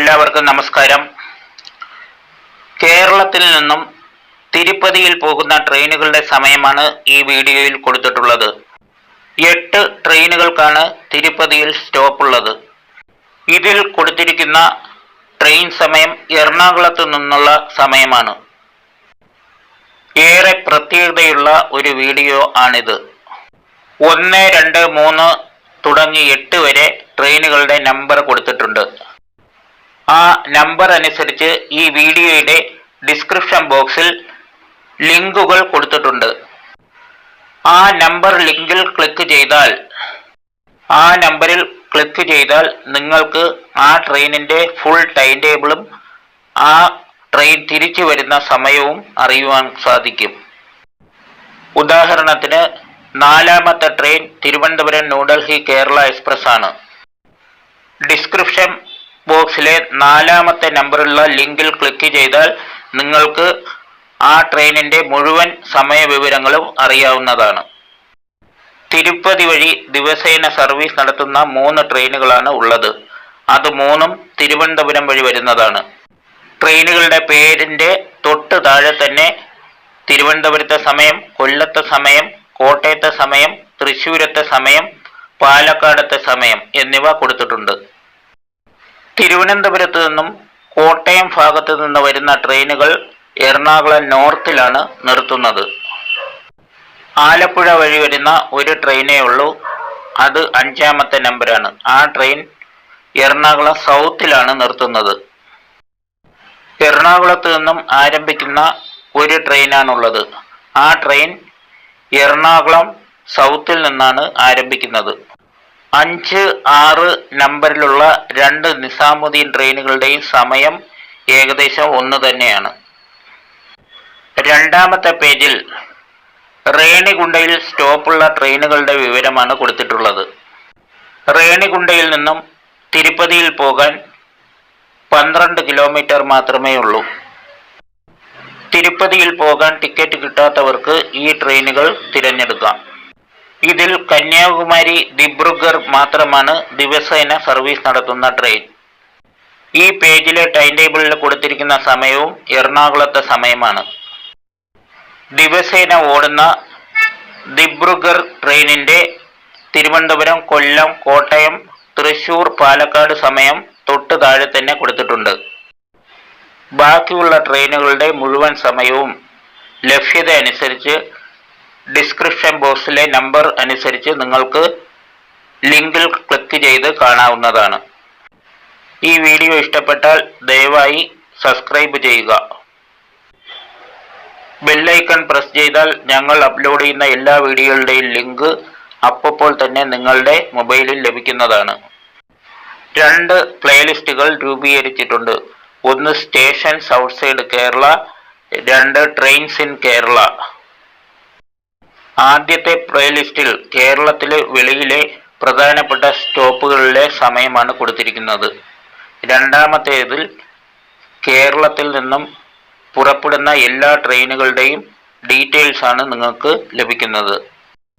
എല്ലാവർക്കും നമസ്കാരം. കേരളത്തിൽ നിന്നും തിരുപ്പതിയിൽ പോകുന്ന ട്രെയിനുകളുടെ സമയമാണ് ഈ വീഡിയോയിൽ കൊടുത്തിട്ടുള്ളത്. എട്ട് ട്രെയിനുകൾക്കാണ് തിരുപ്പതിയിൽ സ്റ്റോപ്പ് ഉള്ളത് ഇതിൽ കൊടുത്തിരിക്കുന്ന ട്രെയിൻ സമയം എറണാകുളത്ത് നിന്നുള്ള സമയമാണ്. ഏറെ പ്രത്യേകതയുള്ള ഒരു വീഡിയോ ആണിത്. ഒന്ന് രണ്ട് മൂന്ന് തുടങ്ങി എട്ട് വരെ ട്രെയിനുകളുടെ നമ്പർ കൊടുത്തിട്ടുണ്ട്. ആ നമ്പർ അനുസരിച്ച് ഈ വീഡിയോയുടെ ഡിസ്ക്രിപ്ഷൻ ബോക്സിൽ ലിങ്കുകൾ കൊടുത്തിട്ടുണ്ട്. ആ നമ്പർ ലിങ്കിൽ ക്ലിക്ക് ചെയ്താൽ ആ നമ്പറിൽ ക്ലിക്ക് ചെയ്താൽ നിങ്ങൾക്ക് ആ ട്രെയിനിന്റെ ഫുൾ ടൈം ടേബിളും ആ ട്രെയിൻ തിരിച്ചു വരുന്ന സമയവും അറിയുവാൻ സാധിക്കും. ഉദാഹരണത്തിന് നാലാമത്തെ ട്രെയിൻ തിരുവനന്തപുരം ന്യൂഡൽഹി കേരള എക്സ്പ്രസ് ആണ്. ഡിസ്ക്രിപ്ഷൻ ബോക്സിലെ നാലാമത്തെ നമ്പറുള്ള ലിങ്കിൽ ക്ലിക്ക് ചെയ്താൽ നിങ്ങൾക്ക് ആ ട്രെയിനിന്റെ മുഴുവൻ സമയ വിവരങ്ങളും അറിയാവുന്നതാണ്. തിരുപ്പതി വഴി ദിവസേന സർവീസ് നടത്തുന്ന മൂന്ന് ട്രെയിനുകളാണ് ഉള്ളത്. അത് മൂന്നും തിരുവനന്തപുരം വഴി വരുന്നതാണ്. ട്രെയിനുകളുടെ പേരിന്റെ തൊട്ട് താഴെ തന്നെ തിരുവനന്തപുരത്തെ സമയം കൊല്ലത്തെ സമയം കോട്ടയത്തെ സമയം തൃശ്ശൂരത്തെ സമയം പാലക്കാടത്തെ സമയം എന്നിവ കൊടുത്തിട്ടുണ്ട്. തിരുവനന്തപുരത്ത് നിന്നും കോട്ടയം ഭാഗത്ത് നിന്ന് വരുന്ന ട്രെയിനുകൾ എറണാകുളം നോർത്തിലാണ് നിർത്തുന്നത്. ആലപ്പുഴ വഴി വരുന്ന ഒരു ട്രെയിനേ ഉള്ളൂ. അത് അഞ്ചാമത്തെ നമ്പറാണ്. ആ ട്രെയിൻ എറണാകുളം സൗത്തിലാണ് നിർത്തുന്നത്. എറണാകുളത്ത് നിന്നും ആരംഭിക്കുന്ന ഒരു ട്രെയിനാണുള്ളത്. ആ ട്രെയിൻ എറണാകുളം സൗത്തിൽ നിന്നാണ് ആരംഭിക്കുന്നത്. അഞ്ച് ആറ് നമ്പറിലുള്ള രണ്ട് നിസാമുദ്ദീൻ ട്രെയിനുകളുടെയും സമയം ഏകദേശം ഒന്ന് തന്നെയാണ്. രണ്ടാമത്തെ പേജിൽ റേണിഗുണ്ടയിൽ സ്റ്റോപ്പുള്ള ട്രെയിനുകളുടെ വിവരമാണ് കൊടുത്തിട്ടുള്ളത്. റേണിഗുണ്ടയിൽ നിന്നും തിരുപ്പതിയിൽ പോകാൻ പന്ത്രണ്ട് കിലോമീറ്റർ മാത്രമേ ഉള്ളൂ. തിരുപ്പതിയിൽ പോകാൻ ടിക്കറ്റ് കിട്ടാത്തവർക്ക് ഈ ട്രെയിനുകൾ തിരഞ്ഞെടുക്കാം. ഇതിൽ കന്യാകുമാരി ദിബ്രുഗർ മാത്രമാണ് ദിവസേന സർവീസ് നടത്തുന്ന ട്രെയിൻ. ഈ പേജിലെ ടൈം ടേബിളിൽ കൊടുത്തിരിക്കുന്ന സമയവും എറണാകുളത്തെ സമയമാണ്. ദിവസേന ഓടുന്ന ദിബ്രുഗർ ട്രെയിനിന്റെ തിരുവനന്തപുരം കൊല്ലം കോട്ടയം തൃശൂർ പാലക്കാട് സമയം തൊട്ട് താഴെ തന്നെ കൊടുത്തിട്ടുണ്ട്. ബാക്കിയുള്ള ട്രെയിനുകളുടെ മുഴുവൻ സമയവും ലഭ്യത അനുസരിച്ച് ഡിസ്ക്രിപ്ഷൻ ബോക്സിലെ നമ്പർ അനുസരിച്ച് നിങ്ങൾക്ക് ലിങ്കിൽ ക്ലിക്ക് ചെയ്ത് കാണാവുന്നതാണ്. ഈ വീഡിയോ ഇഷ്ടപ്പെട്ടാൽ ദയവായി സബ്സ്ക്രൈബ് ചെയ്യുക. ബെല്ലൈക്കൺ പ്രസ് ചെയ്താൽ ഞങ്ങൾ അപ്ലോഡ് ചെയ്യുന്ന എല്ലാ വീഡിയോകളുടെയും ലിങ്ക് അപ്പോൾ തന്നെ നിങ്ങളുടെ മൊബൈലിൽ ലഭിക്കുന്നതാണ്. രണ്ട് പ്ലേലിസ്റ്റുകൾ രൂപീകരിച്ചിട്ടുണ്ട്. ഒന്ന് സ്റ്റേഷൻസ് ഔട്ട്സൈഡ് കേരള രണ്ട് ട്രെയിൻസ് ഇൻ കേരള. ആദ്യത്തെ പ്ലേലിസ്റ്റിൽ കേരളത്തിലെ വെളിയിലെ പ്രധാനപ്പെട്ട സ്റ്റോപ്പുകളിലെ സമയമാണ് കൊടുത്തിരിക്കുന്നത്. രണ്ടാമത്തേതിൽ കേരളത്തിൽ നിന്നും പുറപ്പെടുന്ന എല്ലാ ട്രെയിനുകളുടെയും ഡീറ്റെയിൽസ് ആണ് നിങ്ങൾക്ക് ലഭിക്കുന്നത്.